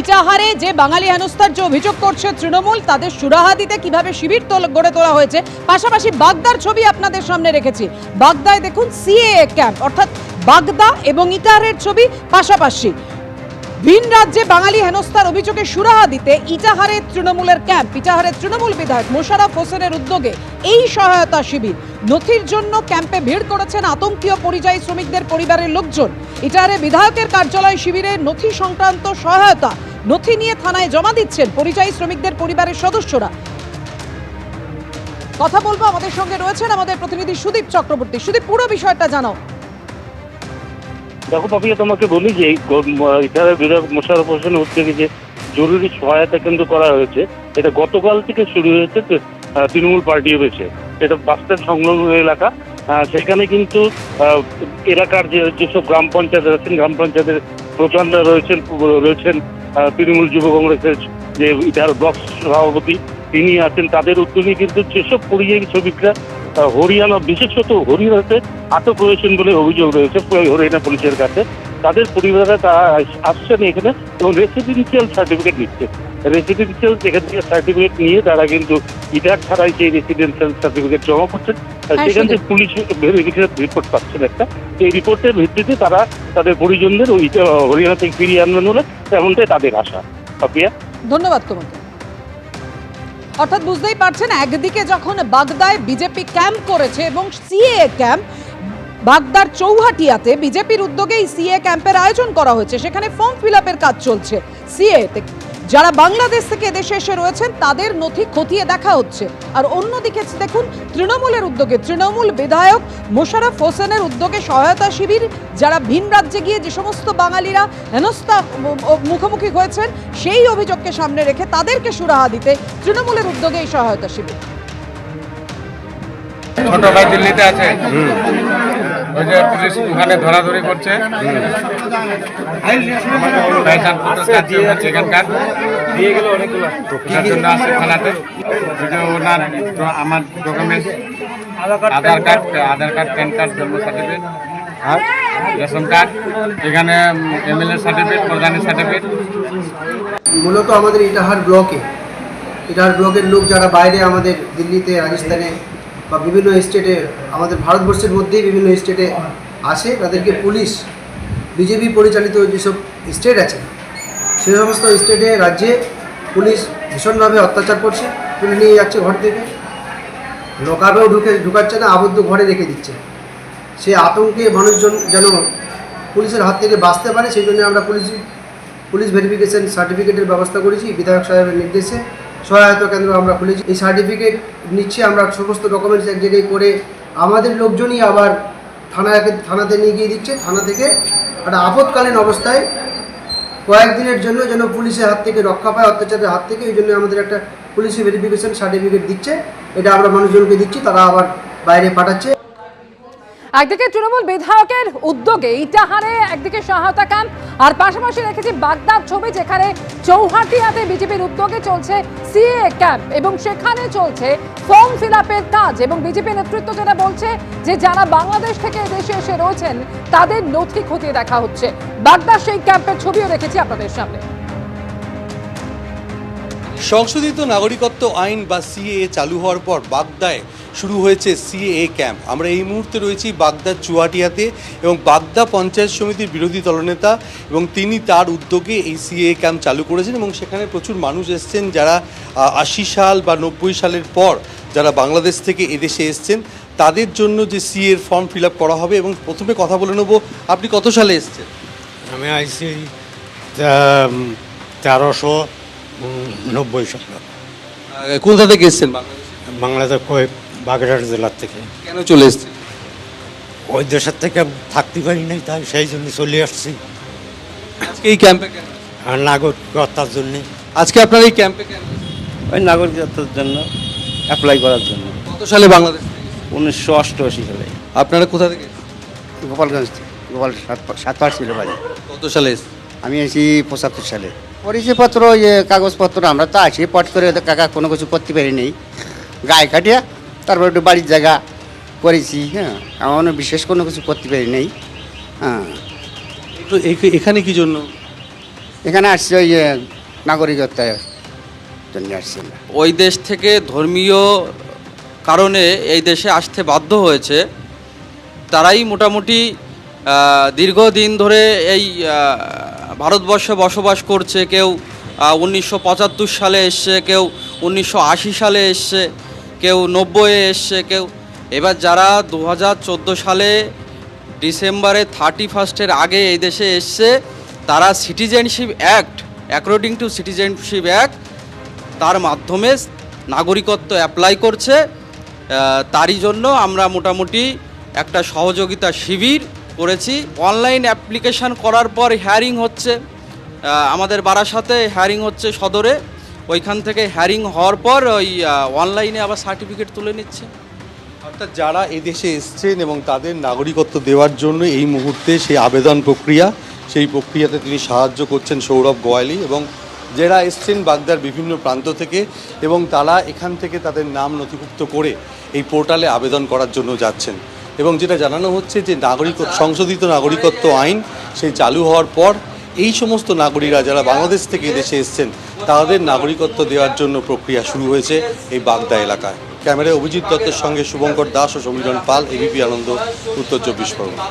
ইটাহারে যে বাঙালি হেনস্থার যে অভিযোগ করছে তৃণমূল, তাদের সুরাহা দিতে কীভাবে শিবির গড়ে তোলা হয়েছে, পাশাপাশি বাগদার ছবি আপনাদের সামনে রেখেছি। বাগদায় দেখুন সিএএ ক্যাম্প অর্থাৎ বাগদা এবং ইটাহারের ছবি পাশাপাশি। ভিন রাজ্যে বাঙালি হেনস্থার অভিযোগে সুরাহা দিতে ইটাহারে তৃণমূলের ক্যাম্প। ইটাহারের তৃণমূল বিধায়ক মোশারফ হোসেনের উদ্যোগে এই সহায়তা শিবির। নথির জন্য ক্যাম্পে ভিড় করেছেন আতঙ্কীয় পরিযায়ী শ্রমিকদের পরিবারের লোকজন। ইটাহারে বিধায়কের কার্যালয় শিবিরে নথি সংক্রান্ত সহায়তা, নথি নিয়ে থানায় জমা দিচ্ছেন পরিযায়ী শ্রমিকদের পরিবারের সদস্যরা। কথা বলব আমাদের সঙ্গে রয়েছেন আমাদের প্রতিনিধি সুদীপ চক্রবর্তী। সুদীপ, পুরো বিষয়টা জানাও। দেখো পাপিয়া তোমাকে বলি যে ইটারের বিধায়ক মোশারফ হোসেন যে জরুরি সহায়তা কেন্দ্র করা হয়েছে, এটা গতকাল থেকে শুরু হয়েছে তৃণমূল পার্টি হয়েছে এটা বাসস্ট্যান্ড সংলগ্ন এলাকা সেখানে কিন্তু এলাকার যে, যেসব গ্রাম পঞ্চায়েত আছেন, গ্রাম পঞ্চায়েতের প্রধানরা রয়েছেন রয়েছেন তৃণমূল যুব কংগ্রেসের যে ইটার ব্লক সভাপতি, তিনি আছেন। তাদের উদ্যোগে কিন্তু যেসব পরিযায়ী শ্রমিকরা হরিয়ানা বিশেষত হরিয়ানাতে আটক রয়েছেন বলে অভিযোগ রয়েছে হরিয়ানা পুলিশের কাছে। তাদের পরিবারে তারা আস- আসছেন এখানে এবং রেসিডেন্সিয়াল সার্টিফিকেট নিচ্ছে। রেসিডেন্সিয়াল সেখান থেকে সার্টিফিকেট নিয়ে তারা কিন্তু ইটার ছাড়াই সেই রেসিডেন্সিয়াল সার্টিফিকেট জমা করছেন। সেখান থেকে পুলিশ ভেরিফিকেশন রিপোর্ট পাচ্ছেন একটা। এই রিপোর্টের ভিত্তিতে তারা তাদের পরিজনদের ওই হরিয়ানা থেকে ফিরিয়ে আনবেন বলে এমনটাই তাদের আশা। ধন্যবাদ তোমাকে। অর্থাৎ বুঝতেই পারছেন, একদিকে যখন বাগদায় বিজেপি ক্যাম্প করেছে এবং সিএ ক্যাম্প, বাগদার চৌহাটিয়াতে বিজেপির উদ্যোগে এই সিএ ক্যাম্পের আয়োজন করা হয়েছে, সেখানে ফর্ম ফিল কাজ চলছে। সিএ তে যারা বাংলাদেশ থেকে এদেশে এসে রয়েছেন, তাদের নথি খতিয়ে দেখা হচ্ছে। আর অন্যদিকে দেখুন, তৃণমূলের উদ্যোগে, তৃণমূল বিধায়ক মোশারফ হোসেনের উদ্যোগে সহায়তা শিবির, যারা ভিন রাজ্যে গিয়ে যে সমস্ত বাঙালিরা হেনস্থা মুখোমুখি হয়েছেন, সেই অভিযোগকে সামনে রেখে তাদেরকে সুরাহা দিতে তৃণমূলের উদ্যোগে এই সহায়তা শিবির। ছোট ভাই দিল্লিতে আছে। ওই যে পুলিশ ওখানে ধরাধরি করছে। লাইসেন্স ওনার সেখানকার দিয়ে গেল অনেকগুলো। ওনার জন্য আসে থানাতে ওনার আমার document Aadhaar card Aadhaar card PAN card জন্ম সার্টিফিকেট আর? রেশন কার্ড এখানে এমএলএ সার্টিফিকেট প্রধানের সার্টিফিকেট মূলত আমাদের ইটাহার ব্লকে ইটাহার ব্লকের লোক যারা বাইরে আমাদের দিল্লিতে রাজস্থানে বা বিভিন্ন স্টেটে, আমাদের ভারতবর্ষের মধ্যেই বিভিন্ন স্টেটে আসে, তাদেরকে পুলিশ, বিজেপি পরিচালিত যেসব স্টেট আছে, সে সমস্ত স্টেটে, রাজ্যে পুলিশ ভীষণভাবে অত্যাচার করছে, তুলে নিয়ে যাচ্ছে ঘর থেকে। লোকাবেও ঢুকে, ঢুকাচ্ছে না, আবদ্ধ ঘরে রেখে দিচ্ছে। সে আতঙ্কে মানুষজন যেন পুলিশের হাত থেকে বাঁচতে পারে, সেই জন্য আমরা পুলিশ পুলিশ ভেরিফিকেশন সার্টিফিকেটের ব্যবস্থা করেছি, বিধায়ক সাহেবের নির্দেশে। সহায়তা কেন্দ্র আমরা খুলেছি। এই সার্টিফিকেট নিচ্ছে আমরা সমস্ত ডকুমেন্টস এক জায়গায় করে আমাদের লোকজনই আবার থানায় থানাতে নিয়ে গিয়ে দিচ্ছে। থানা থেকে একটা আপৎকালীন অবস্থায় কয়েকদিনের জন্য যেন পুলিশের হাত থেকে রক্ষা পায়, অত্যাচারের হাত থেকে। এই জন্য আমাদের একটা পুলিশি ভেরিফিকেশন সার্টিফিকেট দিচ্ছে। এটা আমরা মানুষজনকে দিচ্ছি, তারা আবার বাইরে পাঠাচ্ছে। একদিকে তৃণমূল বিধায়কের উদ্যোগে ইটাহারে একদিকে সহায়তা ক্যাম্প, আর পাশাপাশি রেখেছি বাগদার ছবি, যেখানে চৌহাটিয়াতে বিজেপির উদ্যোগে চলছে সিএ ক্যাম্প এবং সেখানে চলছে ফর্ম ফিল আপের কাজ এবং বিজেপি নেতৃত্ব যেটা বলছে যে যারা বাংলাদেশ থেকে দেশে এসে রয়েছেন, তাদের নথি খতিয়ে দেখা হচ্ছে। বাগদার সেই ক্যাম্পের ছবিও রেখেছি আপনাদের সামনে। সংশোধিত নাগরিকত্ব আইন বা সিএএ চালু হওয়ার পর বাগদায় শুরু হয়েছে সিএএ ক্যাম্প। আমরা এই মুহূর্তে রয়েছি বাগদার চুয়াটিয়াতে এবং বাগদা পঞ্চায়েত সমিতির বিরোধী দলনেতা এবং তিনি তার উদ্যোগে এই সিএএ ক্যাম্প চালু করেছেন এবং সেখানে প্রচুর মানুষ এসছেন যারা আশি সাল বা নব্বই সালের পর যারা বাংলাদেশ থেকে এদেশে এসছেন, তাদের জন্য যে সিএর ফর্ম ফিল আপ করা হবে এবং প্রথমে কথা বলে নেব, আপনি কত সালে এসছেন? আমি আইসি তেরোশো নব্বই সাল আহ, কোথা থেকে এসছেন বাংলাদেশ? বাংলাদেশ কই বাগেরহাট জেলার থেকে। কেন চলে এসছেন? ওই দেশের থেকে থাকতে পারি নাই তাই সেই জন্য চলে আসছি। আজকে এই ক্যাম্পে কেন? আর নাগরিকতার জন্যে। আজকে আপনার এই ক্যাম্পে ওই নাগরিকত্বের জন্য অ্যাপ্লাই করার জন্য। কত সালে বাংলাদেশ উনিশশো অষ্টআশি সালে। আপনারা কোথা থেকে গোপালগঞ্জ থেকে গোপাল সাতপাট ছিল বাড়ি। কত সালে এসেছেন? আমি এসেছি পঁচাত্তর সালে। পরিচয়পত্র ইয়ে কাগজপত্র আমরা তো আছি পট করে ওদের কাকা কোনো কিছু করতে পারি নেই। গায়ে কাটিয়া তারপর একটু বাড়ির জায়গা করেছি হ্যাঁ এমন বিশেষ কোনো কিছু করতে পারি নেই হ্যাঁ। তো এখ- এখানে কি জন্য? এখানে আসছে ওই এ, নাগরিকত্বের জন্য আসছি আমরা। ওই দেশ থেকে ধর্মীয় কারণে এই দেশে আসতে বাধ্য হয়েছে। তারাই মোটামুটি দীর্ঘদিন ধরে এই ভারতবর্ষে বসবাস করছে কেউ উনিশশো পঁচাত্তর সালে এসছে, কেউ উনিশশো আশি সালে এসছে, কেউ নব্বইয়ে এসছে, কেউ এবার যারা দু হাজার চোদ্দ সালে ডিসেম্বরে থার্টি ফার্স্টের আগে এই দেশে এসছে, তারা citizenship act according to citizenship act তার মাধ্যমে নাগরিকত্ব অ্যাপ্লাই করছে। তারই জন্য আমরা মোটামুটি একটা সহযোগিতা শিবির করেছি। অনলাইন অ্যাপ্লিকেশন করার পর হ্যারিং হচ্ছে আমাদের বারাসাতে হ্যারিং হচ্ছে সদরে। ওইখান থেকে হ্যারিং হওয়ার পর ওই অনলাইনে আবার সার্টিফিকেট তুলে নিচ্ছে। অর্থাৎ যারা এদেশে এসছেন এবং তাদের নাগরিকত্ব দেওয়ার জন্য এই মুহূর্তে সেই আবেদন প্রক্রিয়া, সেই প্রক্রিয়াতে তিনি সাহায্য করছেন সৌরভ গোয়ালি এবং যারা এসছেন বাগদার বিভিন্ন প্রান্ত থেকে এবং তারা এখান থেকে তাদের নাম নথিভুক্ত করে এই পোর্টালে আবেদন করার জন্য যাচ্ছেন। এবং যেটা জানানো হচ্ছে যে নাগরিক সংশোধিত নাগরিকত্ব আইন, সেই চালু হওয়ার পর এই সমস্ত নাগরিকরা যারা বাংলাদেশ থেকে দেশে এসছেন, তাদের নাগরিকত্ব দেওয়ার জন্য প্রক্রিয়া শুরু হয়েছে এই বাগদা এলাকায়। ক্যামেরায় অভিজিৎ দত্তের সঙ্গে শুভঙ্কর দাস ও সমীরণ পাল এবিপি আনন্দ, উত্তর চব্বিশ পরগনা।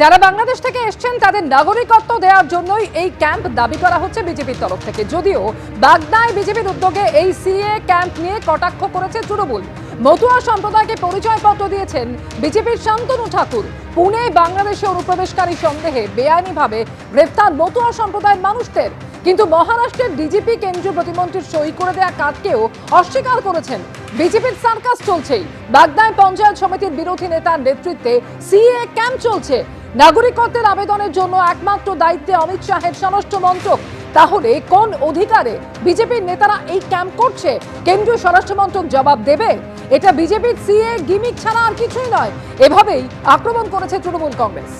যারা বাংলাদেশ থেকে এসছেন, তাদের নাগরিকত্ব দেওয়ার জন্যই এই ক্যাম্প দাবি করা হচ্ছে বিজেপির তরফ থেকে। যদিও বাগদায় বিজেপির উদ্যোগে এই সিএ ক্যাম্প নিয়ে কটাক্ষ করেছে তৃণমূল। মতুয়া সম্প্রদায়কে পরিচয়পত্র দিয়েছেন বিজেপির শান্তনু ঠাকুর। পুনে বাংলাদেশে অনুপ্রবেশকারী সন্দেহে বেআইনিভাবে গ্রেফতার মতুয়া সম্প্রদায়ের মানুষদের। কিন্তু মহারাষ্ট্রের ডিজিপি কেন্দ্রীয় প্রতিমন্ত্রীর সই করে দেয়া কাজকেও অস্বীকার করেছেন। বিজেপির সার্কাস চলছেই। বাগদায় পঞ্চায়েত সমিতির বিরোধী নেতার নেতৃত্বে সিএ ক্যাম্প চলছে। নাগরিকত্বের আবেদনের জন্য একমাত্র দায়িত্বে অমিত শাহের স্বরাষ্ট্র মন্ত্রক। তাহলে কোন অধিকারে বিজেপির নেতারা এই ক্যাম্প করছে? কেন্দ্রীয় স্বরাষ্ট্র মন্ত্রক জবাব দেবে এটা বিজেপির সিএ গিমিক ছাড়া আর কিছুই নয়। এভাবেই আক্রমণ করেছে তৃণমূল কংগ্রেস।